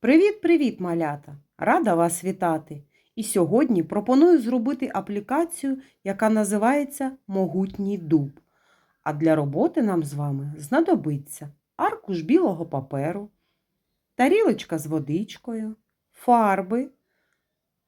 Привіт-привіт, малята! Рада вас вітати! І сьогодні пропоную зробити аплікацію, яка називається Могутній дуб. А для роботи нам з вами знадобиться аркуш білого паперу, тарілочка з водичкою, фарби,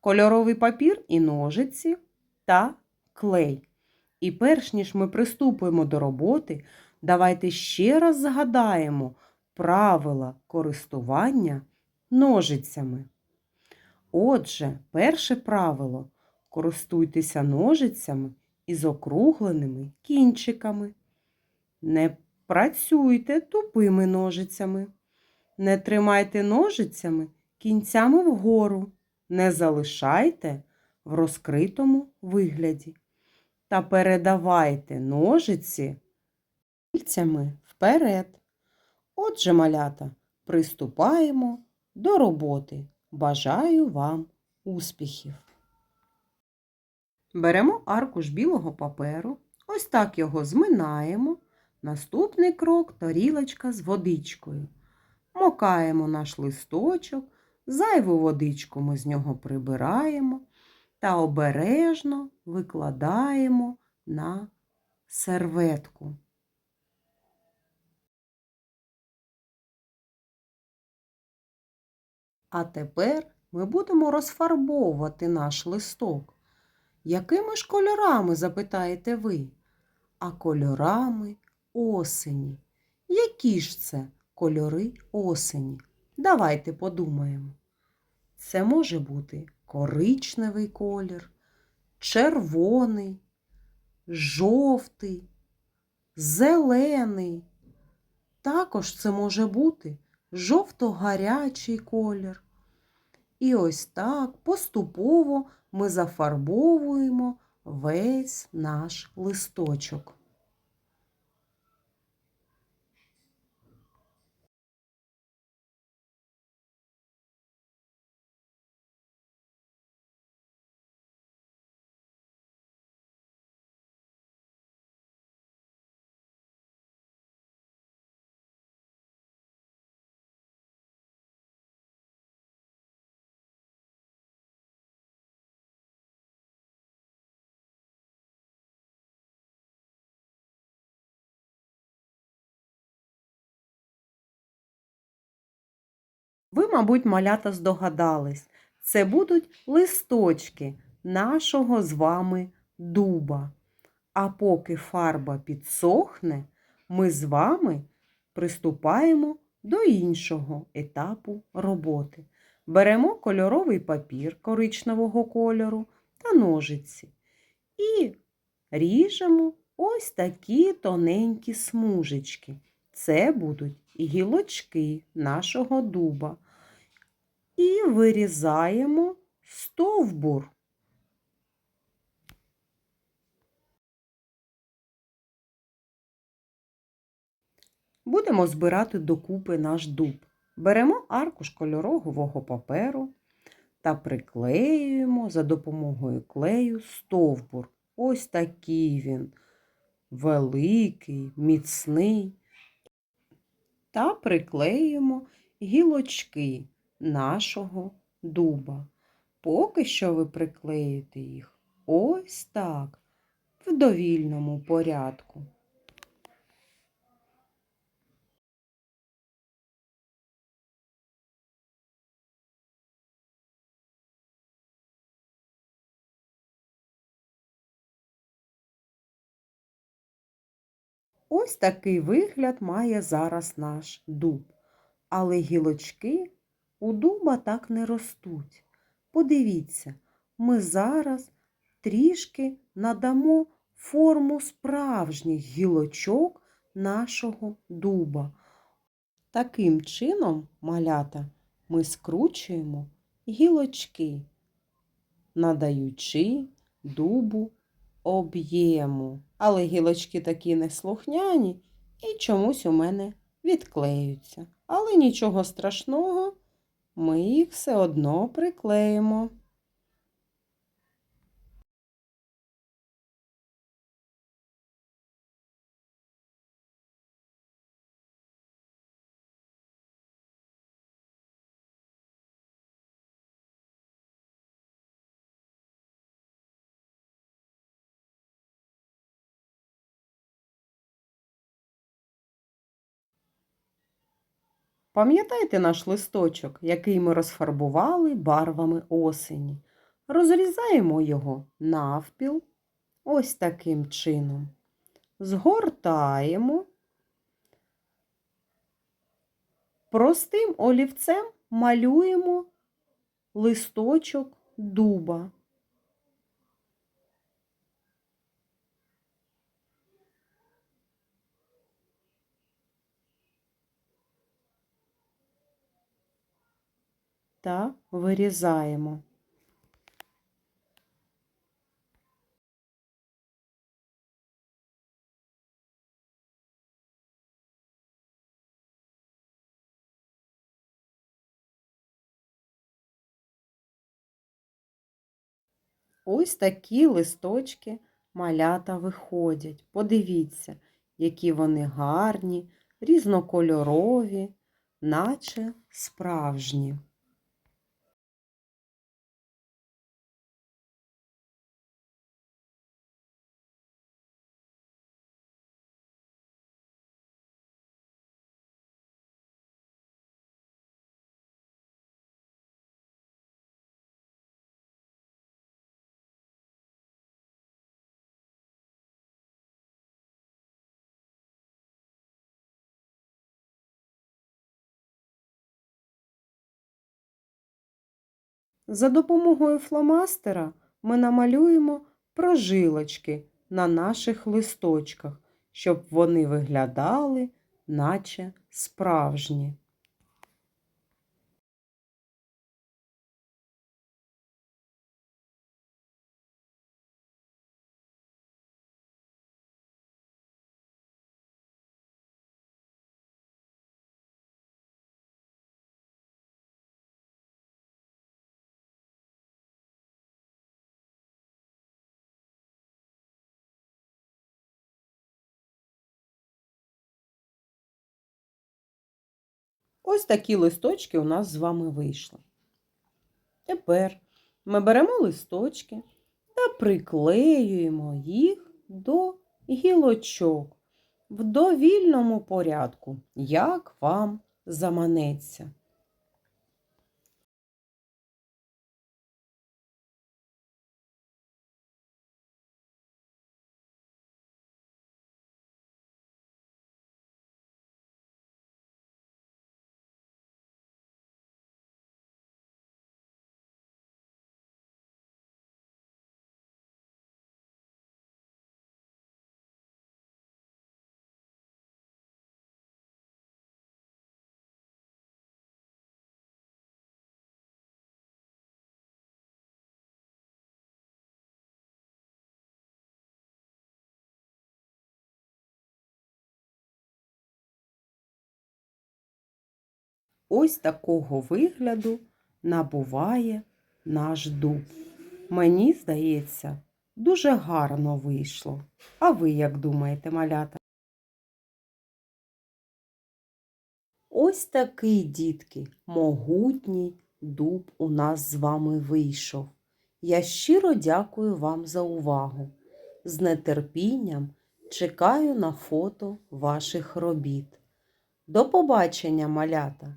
кольоровий папір і ножиці та клей. І перш ніж ми приступимо до роботи, давайте ще раз згадаємо правила користування ножицями. Отже, перше правило користуйтеся ножицями із округленими кінчиками. Не працюйте тупими ножицями. Не тримайте ножицями кінцями вгору. Не залишайте в розкритому вигляді. Та передавайте ножиці кільцями вперед. Отже, малята, приступаємо до роботи. Бажаю вам успіхів! Беремо аркуш білого паперу, ось так його зминаємо. Наступний крок тарілочка з водичкою. Мокаємо наш листочок, зайву водичку ми з нього прибираємо та обережно викладаємо на серветку. А тепер ми будемо розфарбовувати наш листок. Якими ж кольорами, запитаєте ви? А кольорами осені. Які ж це кольори осені? Давайте подумаємо. Це може бути коричневий колір, червоний, жовтий, зелений. Також це може бути жовто-гарячий колір. І ось так поступово ми зафарбовуємо весь наш листочок. Ви, мабуть, малята здогадались, це будуть листочки нашого з вами дуба. А поки фарба підсохне, ми з вами приступаємо до іншого етапу роботи. Беремо кольоровий папір коричневого кольору та ножиці і ріжемо ось такі тоненькі смужечки. Це будуть гілочки нашого дуба. І вирізаємо стовбур. Будемо збирати докупи наш дуб. Беремо аркуш кольорового паперу та приклеюємо за допомогою клею стовбур. Ось такий він великий, міцний. Та приклеюємо гілочки нашого дуба. Поки що ви приклеїте їх ось так, в довільному порядку. Ось такий вигляд має зараз наш дуб. Але гілочки у дуба так не ростуть. Подивіться, ми зараз трішки надамо форму справжніх гілочок нашого дуба. Таким чином, малята, ми скручуємо гілочки, надаючи дубу об'єму. Але гілочки такі неслухняні і чомусь у мене відклеються. Але нічого страшного, ми їх все одно приклеїмо. Пам'ятаєте наш листочок, який ми розфарбували барвами осені? Розрізаємо його навпіл ось таким чином. Згортаємо. Простим олівцем малюємо листочок дуба. Та вирізаємо. Ось такі листочки малята виходять. Подивіться, які вони гарні, різнокольорові, наче справжні. За допомогою фломастера ми намалюємо прожилочки на наших листочках, щоб вони виглядали, наче справжні. Ось такі листочки у нас з вами вийшли. Тепер ми беремо листочки та приклеюємо їх до гілочок в довільному порядку, як вам заманеться. Ось такого вигляду набуває наш дуб. Мені здається, дуже гарно вийшло. А ви як думаєте, малята? Ось такий, дітки, могутній дуб у нас з вами вийшов. Я щиро дякую вам за увагу. З нетерпінням чекаю на фото ваших робіт. До побачення, малята!